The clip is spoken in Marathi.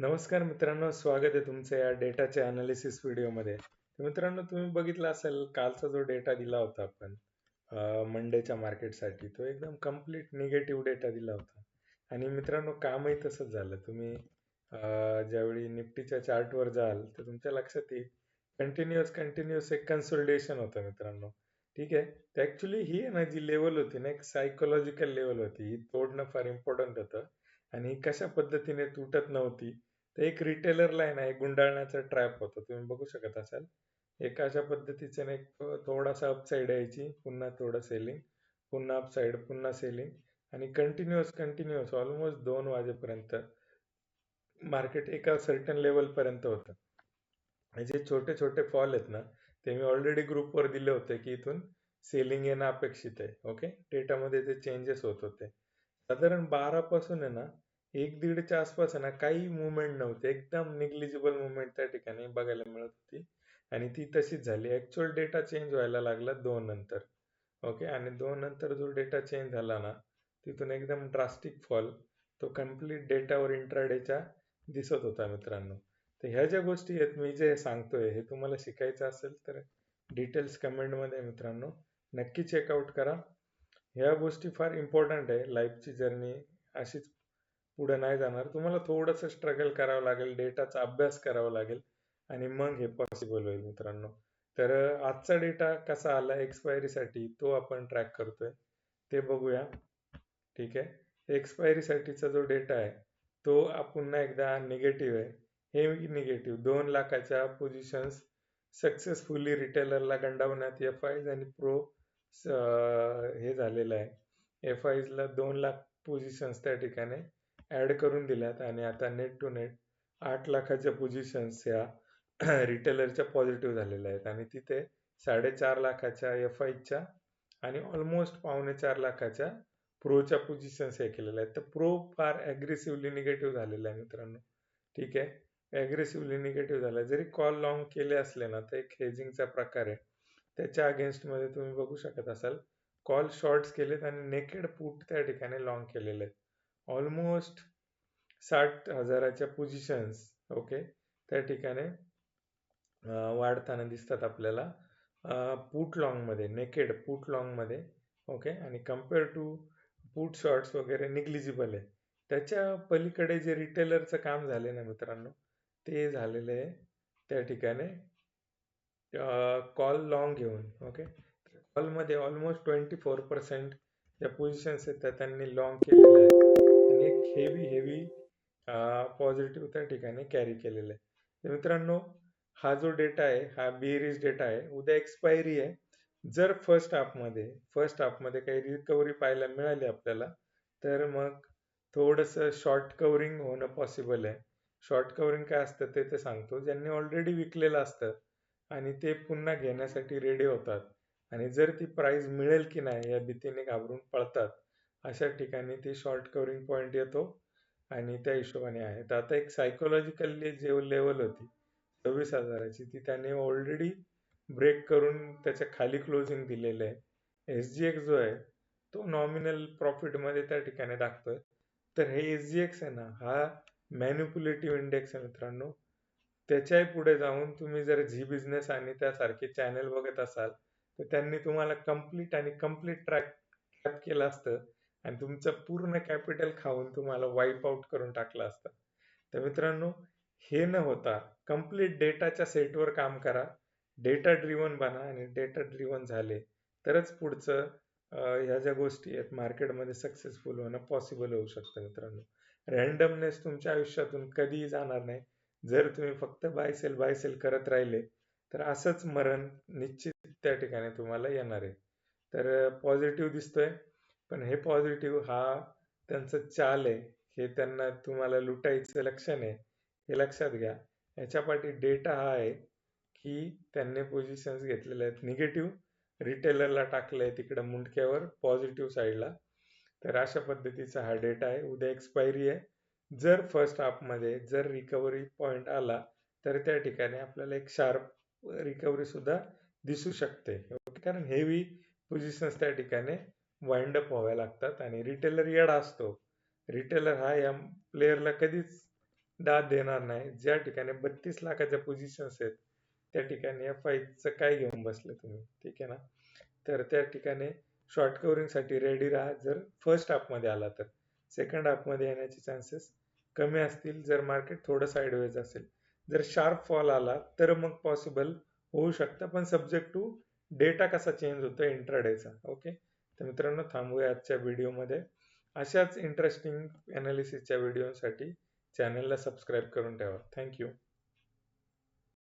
नमस्कार मित्रांनो स्वागत आहे तुमचं या डेटाच्या अनालिसिस व्हिडिओमध्ये मित्रांनो तुम्ही बघितला असेल कालचा जो डेटा दिला होता आपण मंडेच्या मार्केटसाठी तो एकदम कंप्लीट निगेटिव्ह डेटा दिला होता. आणि मित्रांनो कामही तसंच झालं. तुम्ही ज्यावेळी निफ्टीच्या चार्टवर जाल तर तुमच्या लक्षात येईल कंटिन्युअस कंटिन्युअस एक कन्सोलिडेशन होतं मित्रांनो. ठीक आहे? तर ॲक्च्युली ही ना जी लेवल होती ना एक सायकोलॉजिकल लेवल होती. ही तोडणं फार इम्पॉर्टंट होतं. आणि कशा पद्धतीने तुटत नव्हती ते एक रिटेलरला आहे ना एक गुंडाळण्याचा ट्रॅप होता. तुम्ही बघू शकत असाल. एक अशा पद्धतीचं ना एक थोडासा अपसाईड यायची पुन्हा थोडं सेलिंग पुन्हा अपसाईड पुन्हा सेलिंग आणि कंटिन्युअस कंटिन्युअस ऑलमोस्ट दोन वाजेपर्यंत मार्केट एका सर्टन लेवल पर्यंत होतं. आणि जे छोटे छोटे फॉल आहेत ना ते मी ऑलरेडी ग्रुपवर दिले होते की इथून सेलिंग येणं अपेक्षित आहे. ओके डेटामध्ये ते चेंजेस होत होते. साधारण बारा पासून आहे ना एक दीडच्या आसपास आहे ना काही मुवमेंट नव्हते. एकदम निग्लिजिबल मुवमेंट त्या ठिकाणी बघायला मिळत होती. आणि ती तशीच झाली. ऍक्च्युअल डेटा चेंज व्हायला लागला दोन नंतर. ओके आणि दोन नंतर जो डेटा चेंज झाला ना तिथून एकदम ड्रास्टिक फॉल तो कंप्लीट डेटावर इंट्राडेच्या दिसत होता मित्रांनो. तर ह्या ज्या गोष्टी आहेत मी जे सांगतोय हे तुम्हाला शिकायचं असेल तर डिटेल्स कमेंटमध्ये मित्रांनो. नक्की चेकआउट करा. ह्या गोष्टी फार इम्पॉर्टंट आहे. लाईफची जर्नी अशीच पुढे नाही जाणार. तुम्हाला थोडंसं स्ट्रगल करावं लागेल डेटाचा अभ्यास करावा लागेल आणि मग हे पॉसिबल होईल मित्रांनो. तर आजचा डेटा कसा आला एक्सपायरीसाठी तो आपण ट्रॅक करतोय. ते बघूया. ठीक आहे? एक्सपायरीसाठीचा जो डेटा आहे तो पुन्हा एकदा निगेटिव्ह आहे. हे निगेटिव्ह दोन लाखाच्या पोझिशन्स सक्सेसफुली रिटेलरला गंडावण्यात एफ आयज आणि प्रो हे झालेलं आहे. एफ आयजला दोन लाख पोझिशन्स त्या ठिकाणी. ऍड करून दिल्यात आणि आता नेट टू नेट आठ लाखाच्या पोझिशन्स या रिटेलरच्या पॉझिटिव्ह झालेल्या आहेत. आणि तिथे साडेचार लाखाच्या एफ आयच्या आणि ऑलमोस्ट पावणे चार लाखाच्या प्रोच्या पोझिशन्स हे केलेल्या आहेत. तर प्रो फार ॲग्रेसिव्हली निगेटिव्ह झालेला आहे मित्रांनो. ठीक आहे? ॲग्रेसिव्हली निगेटिव्ह झाला जरी कॉल लॉंग केले असले ना तर एक हेजिंगचा प्रकार आहे. त्याच्या अगेन्स्टमध्ये तुम्ही बघू शकत असाल. कॉल शॉर्ट्स केलेत आणि नेकेड पुट त्या ठिकाणी लॉंग केलेले आहेत. ऑलमोस्ट साठ हजाराच्या पोझिशन्स ओके त्या ठिकाणी वाढताना दिसतात आपल्याला. पुट लॉंगमध्ये नेकेड पुट लॉंगमध्ये ओके आणि कंपेअर टू पुट शॉर्ट्स वगैरे निग्लिजिबल आहे. त्याच्या पलीकडे जे रिटेलरचं काम झाले ना मित्रांनो ते झालेलं आहे. त्या ठिकाणी कॉल लॉंग घेऊन ओके कॉलमध्ये ऑलमोस्ट ट्वेंटी फोर पर्सेंट ज्या पोझिशन्स आहेत त्या त्यांनी लॉंग केलेल्या आहेत. एक हेवी हेवी पॉझिटिव्ह त्या ठिकाणी कॅरी केलेलं आहे. तर मित्रांनो हा जो डेटा आहे हा बिरिज डेटा आहे उद्या एक्सपायरी आहे. जर फर्स्ट हाफमध्ये फर्स्ट हाफमध्ये काही रिकव्हरी पाहायला मिळाली आपल्याला तर मग थोडंसं शॉर्ट कव्हरिंग होणं पॉसिबल आहे. शॉर्ट कव्हरिंग काय असतं ते ते सांगतो. ज्यांनी ऑलरेडी विकलेलं असतं आणि ते पुन्हा घेण्यासाठी रेडी होतात. आणि जर ती प्राईज मिळेल की नाही या भीतीने घाबरून पळतात अशा ठिकाणी ती शॉर्ट कव्हरिंग पॉईंट येतो आणि त्या हिशोबाने आहे. तर आता एक सायकोलॉजिकली जे लेवल होती सव्वीस हजाराची ती त्याने ऑलरेडी ब्रेक करून त्याच्याखाली क्लोजिंग दिलेलं आहे. एस जी एक्स जो आहे तो नॉमिनल प्रॉफिटमध्ये त्या ठिकाणी दाखतोय. तर हे एस जी एक्स आहे ना हा मॅन्युप्युलेटिव्ह इंडेक्स आहे मित्रांनो. त्याच्याही पुढे जाऊन तुम्ही जर झी बिझनेस आणि त्यासारखे चॅनल बघत असाल तर त्यांनी तुम्हाला कंप्लीट आणि कंप्लीट ट्रॅक ट्रॅक केलं असतं. आणि तुमचं पूर्ण कॅपिटल खाऊन तुम्हाला वाईप आउट करून टाकलं असतं. तर मित्रांनो हे न होता कंप्लीट डेटाच्या सेटवर काम करा. डेटा ड्रिवन बना आणि डेटा ड्रिवन झाले तरच पुढचं ह्या ज्या गोष्टी आहेत मार्केटमध्ये सक्सेसफुल होणं पॉसिबल होऊ शकतं मित्रांनो. रॅन्डमनेस तुमच्या आयुष्यातून कधीही जाणार नाही. जर तुम्ही फक्त बाय सेल बाय सेल करत राहिले तर असंच मरण निश्चित त्या ठिकाणी तुम्हाला येणार आहे. तर पॉझिटिव्ह दिसतोय. पण हे पॉझिटिव्ह हा त्यांचं चाल आहे. हे त्यांना तुम्हाला लुटायचं लक्षण आहे हे लक्षात घ्या. याच्या पाठी डेटा हा आहे की त्यांनी पोझिशन्स घेतलेल्या आहेत निगेटिव्ह रिटेलरला टाकलंय तिकडं मुंडक्यावर पॉझिटिव्ह साईडला तर अशा पद्धतीचा हा डेटा आहे. उद्या एक्सपायरी आहे. जर फर्स्ट हाफमध्ये जर रिकव्हरी पॉईंट आला तर त्या ठिकाणी आपल्याला एक शार्प रिकव्हरी सुद्धा दिसू शकते. कारण हेवी पोझिशन्स त्या ठिकाणी वाइंड अप व्हाव्या लागतात आणि रिटेलर येडा असतो. रिटेलर हा या प्लेअरला कधीच दाद देणार नाही. ज्या ठिकाणी बत्तीस लाखाच्या पोझिशन्स आहेत त्या ठिकाणी एफ आयचं काय घेऊन बसले तुम्ही? ठीक आहे ना? तर त्या ठिकाणी शॉर्ट कवरिंगसाठी रेडी राहा. जर फर्स्ट हाफमध्ये आला तर. सेकंड हाफमध्ये येण्याचे चान्सेस कमी असतील. जर मार्केट थोडं साईडवेज असेल. जर शार्प फॉल आला तर मग पॉसिबल होऊ शकतं. पण सब्जेक्ट टू डेटा कसा चेंज होतो? इंट्राडेचा ओके तर मित्रांनो थांबूया आजच्या व्हिडिओमध्ये. अशाच इंटरेस्टिंग अनालिसिसच्या व्हिडिओसाठी चॅनलला सबस्क्राईब करून ठेवा. थँक्यू